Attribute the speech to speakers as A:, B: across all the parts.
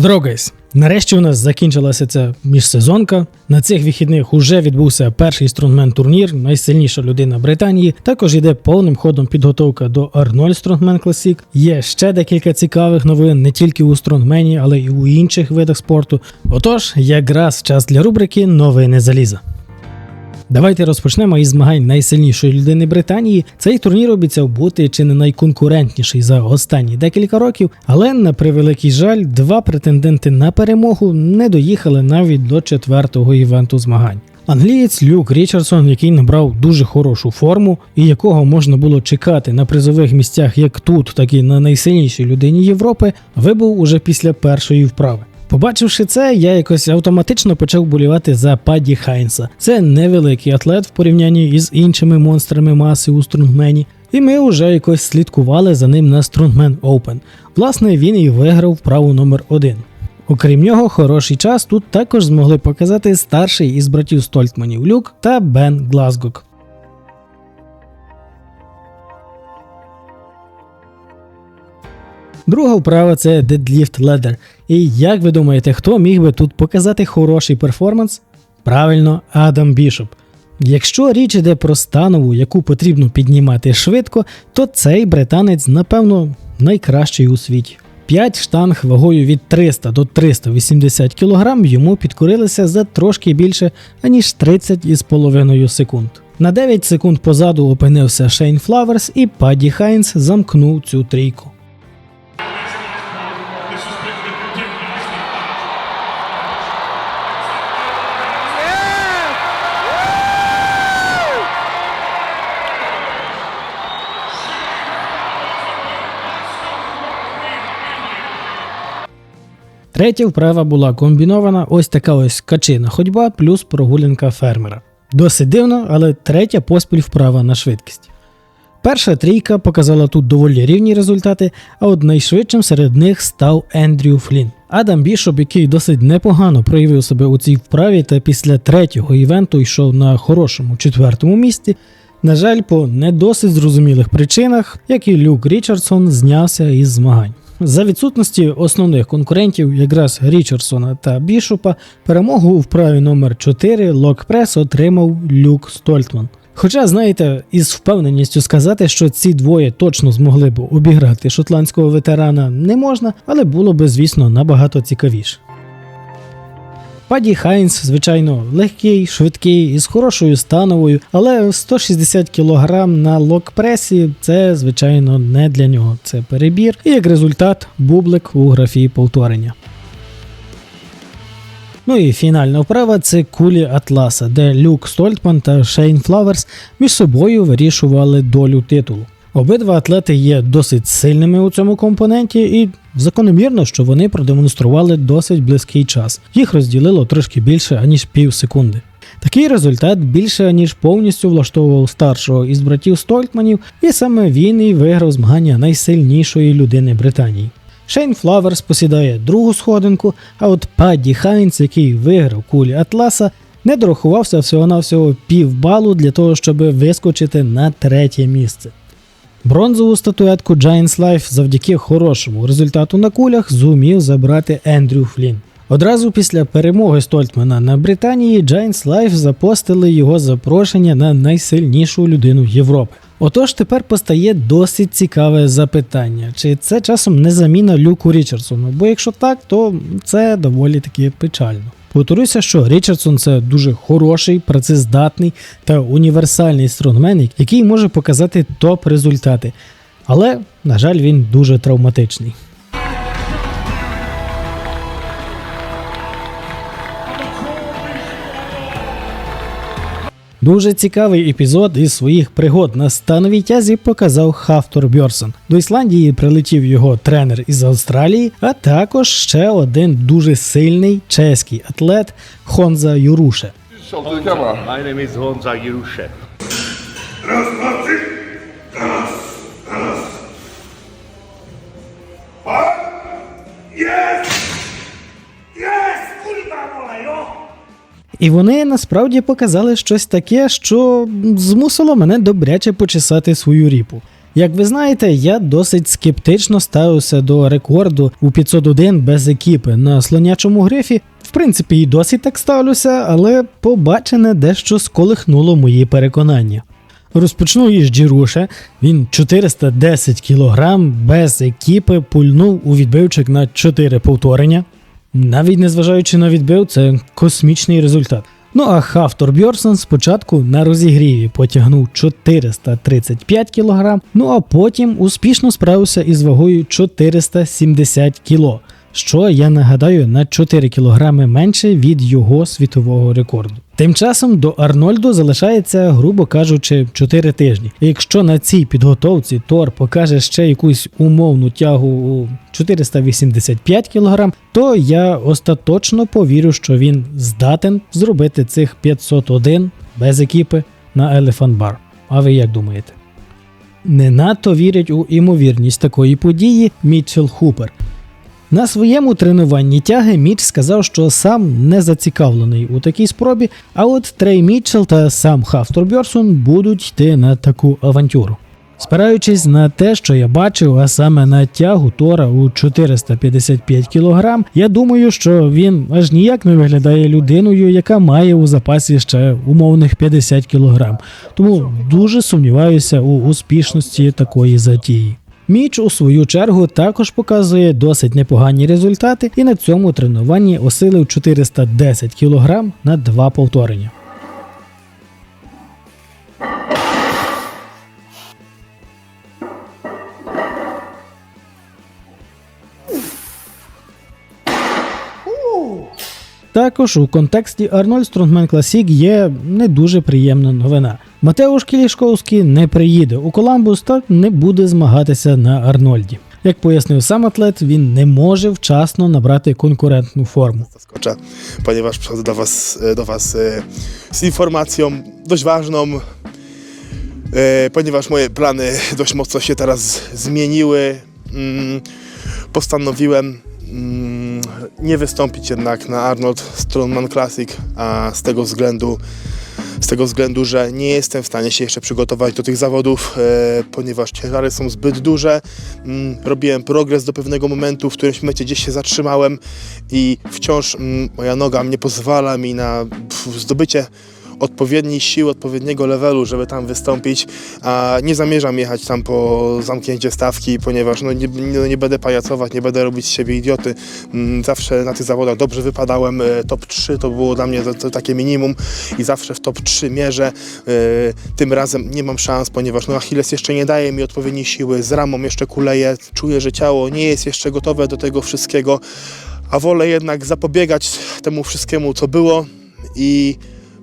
A: Здорово! Нарешті у нас закінчилася ця міжсезонка. На цих вихідних уже відбувся перший стронгмен турнір, найсильніша людина Британії. Також йде повним ходом підготовка до Арнольд Стронгмен Класік. Є ще декілька цікавих новин не тільки у стронгмені, але й у інших видах спорту. Отож, якраз час для рубрики Новини заліза. Давайте розпочнемо із змагань найсильнішої людини Британії. Цей турнір обіцяв бути чи не найконкурентніший за останні декілька років, але на превеликий жаль, два претенденти на перемогу не доїхали навіть до четвертого івенту змагань. Англієць Люк Річардсон, який набрав дуже хорошу форму, і якого можна було чекати на призових місцях як тут, так і на найсильнішій людині Європи, вибув уже після першої вправи. Побачивши це, я якось автоматично почав болівати за Падді Хайнса. Це невеликий атлет в порівнянні із іншими монстрами маси у струнгмені, і ми вже якось слідкували за ним на Strongman Open. Власне, він і виграв вправу номер 1 Окрім нього, хороший час тут також змогли показати старший із братів Стольтманів Люк та Бен Глазгок. Друга вправа це Deadlift Ladder. І як ви думаєте, хто міг би тут показати хороший перформанс? Правильно, Адам Бішоп. Якщо річ іде про станову, яку потрібно піднімати швидко, то цей британець, напевно, найкращий у світі. 5 штанг вагою від 300 до 380 кг йому підкорилися за трошки більше аніж 30,5 секунд. На 9 секунд позаду опинився Шейн Флаверс і Падді Хайнс замкнув цю трійку. Третя вправа була комбінована ось така ось качина ходьба плюс прогулянка фермера. Досить дивно, але третя поспіль вправа на швидкість. Перша трійка показала тут доволі рівні результати, а от найшвидшим серед них став Ендрю Флін. Адам Бішоп, який досить непогано проявив себе у цій вправі та після третього івенту йшов на хорошому четвертому місці. На жаль, по не досить зрозумілих причинах, як і Люк Річардсон знявся із змагань. За відсутності основних конкурентів, якраз Річардсона та Бішопа, перемогу у вправі номер 4 локпрес отримав Люк Стольтман. Хоча, знаєте, із впевненістю сказати, що ці двоє точно змогли б обіграти шотландського ветерана, не можна, але було би, звісно, набагато цікавіше. Паді Хайнс, звичайно, легкий, швидкий із хорошою становою, але 160 кг на локпресі це, звичайно, не для нього. Це перебір, і як результат бублик у графії повторення. Ну і фінальна вправа це кулі Атласа, де Люк Стольтман та Шейн Флаверс між собою вирішували долю титулу. Обидва атлети є досить сильними у цьому компоненті, і закономірно, що вони продемонстрували досить близький час. Їх розділило трошки більше аніж пів секунди. Такий результат більше ніж повністю влаштовував старшого із братів Стольтманів, і саме він і виграв змагання найсильнішої людини Британії. Шейн Флаверс посідає другу сходинку, а от Падді Хайнс, який виграв кулі Атласа, не дорахувався всього-навсього пів балу для того, щоб вискочити на третє місце. Бронзову статуетку Giants Life завдяки хорошому результату на кулях зумів забрати Ендрю Флін. Одразу після перемоги Стольтмана на Британії Giants Life запостили його запрошення на найсильнішу людину Європи. Отож, тепер постає досить цікаве запитання: чи це часом не заміна Люку Річардсону? Бо якщо так, то це доволі таки печально. Повторюся, що Річардсон це дуже хороший, працездатний та універсальний стронгмен, який може показати топ-результати. Але, на жаль, він дуже травматичний. Дуже цікавий епізод із своїх пригод на становій тязі показав Хафтор Бьорсон. До Ісландії прилетів його тренер із Австралії, а також ще один дуже сильний чеський атлет Хонза Юруше.
B: The camera.
C: My name is Honza Jerushe.
A: І вони насправді показали щось таке, що змусило мене добряче почесати свою ріпу. Як ви знаєте, я досить скептично ставився до рекорду у 501 без екіпи на слонячому грифі. В принципі, і досі так ставлюся, але побачене дещо сколихнуло мої переконання. Розпочну із Джіруша. Він 410 кг без екіпи пульнув у відбивчик на 4 повторення. Навіть незважаючи на відбив, це космічний результат. Ну а Хафтор Бьорсон спочатку на розігріві потягнув 435 кг, ну а потім успішно справився із вагою 470 кг, що я нагадаю на 4 кг менше від його світового рекорду. Тим часом до Арнольду залишається, грубо кажучи, 4 тижні. І якщо на цій підготовці Тор покаже ще якусь умовну тягу у 485 кг, то я остаточно повірю, що він здатен зробити цих 501 без екіпи на Elephant Bar. А ви як думаєте? Не надто вірять у імовірність такої події Мітчел Хупер. На своєму тренуванні тяги Міч сказав, що сам не зацікавлений у такій спробі, а от Трей Мітчелл та сам Хафтор Бьорсон будуть йти на таку авантюру. Спираючись на те, що я бачив, а саме на тягу Тора у 455 кг, я думаю, що він аж ніяк не виглядає людиною, яка має у запасі ще умовних 50 кг. Тому дуже сумніваюся у успішності такої затії. Міч у свою чергу також показує досить непогані результати і на цьому тренуванні осилив 410 кг на два повторення. Також у контексті Арнольд Стронгмен Класік є не дуже приємна новина. Матеуш Кілішковський не приїде у Коламбус та не буде змагатися на Арнольді. Як пояснив сам атлет, він nie може вчасно набрати конкурентну форму.
B: zaskoczę, ponieważ przychodzę do Was, e, do was e, z informacją dość ważną, e, ponieważ moje plany dość mocno się teraz zmieniły. Mm, Postanowiłem mm, nie wystąpić jednak na Arnold Strongman Classic, a z tego względu z tego względu, że nie jestem w stanie się jeszcze przygotować do tych zawodów, e, ponieważ ciężary są zbyt duże. Mm, robiłem progres do pewnego momentu, w którymś momencie gdzieś się zatrzymałem i wciąż mm, moja noga nie pozwala mi na zdobycie odpowiedniej siły, odpowiedniego levelu, żeby tam wystąpić, a nie zamierzam jechać tam po zamknięcie stawki, ponieważ no, nie, nie, nie będę pajacować, nie będę robić z siebie idioty. Mm, Zawsze na tych zawodach dobrze wypadałem, e, top 3 to było dla mnie to, to takie minimum i zawsze w top 3 mierzę. E, Tym razem nie mam szans, ponieważ no, Achilles jeszcze nie daje mi odpowiedniej siły, z ramą jeszcze kuleję, czuję, że ciało nie jest jeszcze gotowe do tego wszystkiego, a wolę jednak zapobiegać temu wszystkiemu, co było i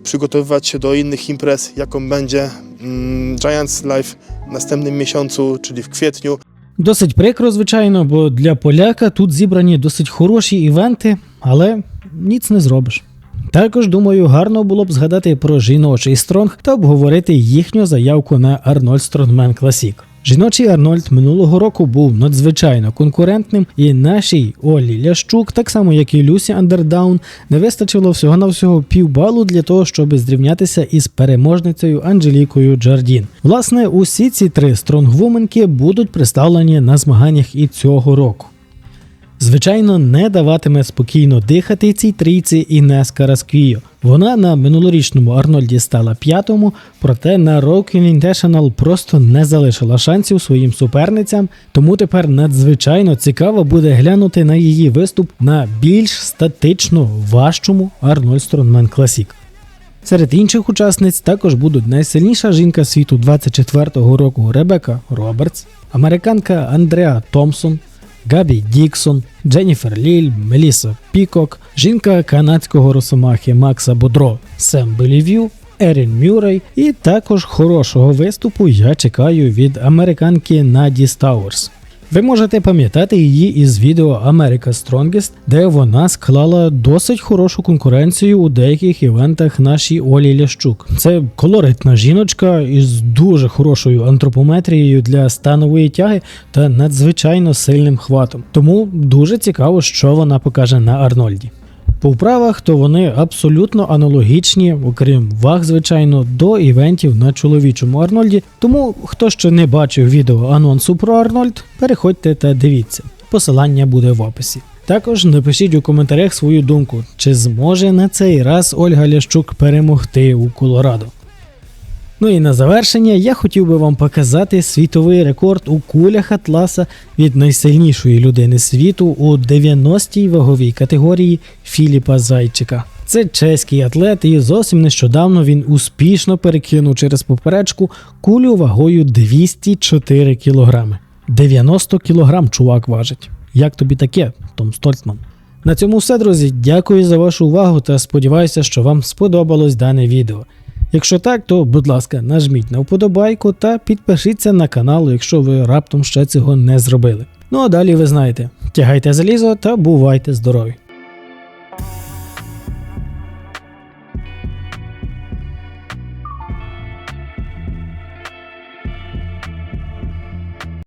B: przygotowywać się do innych imprez, jaką będzie mm, Giants Life w następnym miesiącu, czyli w kwietniu.
A: Досить прикро, звичайно, бо для поляка тут зібрані досить хороші івенти, але ніц не зробиш. Також думаю, гарно було б згадати про жіночий стронг та обговорити їхню заявку на Арнольд Стронгмен Класік. Жіночий Арнольд минулого року був надзвичайно конкурентним, і нашій Олі Лящук, так само як і Люсі Андердаун, не вистачило всього навсього півбалу для того, щоб зрівнятися із переможницею Анжелікою Джардін. Власне, усі ці три стронгвуменки будуть представлені на змаганнях і цього року. Звичайно, не даватиме спокійно дихати цій трійці Інеска Расквіо. Вона на минулорічному Арнольді стала п'ятому, проте на Rock Invitational просто не залишила шансів своїм суперницям, тому тепер надзвичайно цікаво буде глянути на її виступ на більш статично важчому Арнольд Стронгмен Класік. Серед інших учасниць також будуть найсильніша жінка світу 24-го року Ребека Робертс, американка Андреа Томпсон, Габі Діксон, Дженніфер Ліль, Меліса Пікок, жінка канадського росомахи Макса Бодро, Сем Белів'ю, Ерін Мюррей і також хорошого виступу я чекаю від американки Наді Стауерс. Ви можете пам'ятати її із відео America Strongest, де вона склала досить хорошу конкуренцію у деяких івентах нашій Олі Лящук. Це колоритна жіночка із дуже хорошою антропометрією для станової тяги та надзвичайно сильним хватом. Тому дуже цікаво, що вона покаже на Арнольді. По вправах то вони абсолютно аналогічні, окрім ваг, звичайно, до івентів на чоловічому Арнольді. Тому, хто ще не бачив відео анонсу про Арнольд, переходьте та дивіться. Посилання буде в описі. Також напишіть у коментарях свою думку, чи зможе на цей раз Ольга Лящук перемогти у Колорадо. Ну і на завершення я хотів би вам показати світовий рекорд у кулях Атласа від найсильнішої людини світу у 90-й ваговій категорії Філіпа Зайчика. Це чеський атлет, і зовсім нещодавно він успішно перекинув через поперечку кулю вагою 204 кілограми. 90 кілограм чувак важить. Як тобі таке, Том Стольтман? На цьому все, друзі. Дякую за вашу увагу та сподіваюся, що вам сподобалось дане відео. Якщо так, то будь ласка, нажміть на вподобайку та підпишіться на канал, якщо ви раптом ще цього не зробили. Ну а далі ви знаєте, тягайте залізо та бувайте здорові!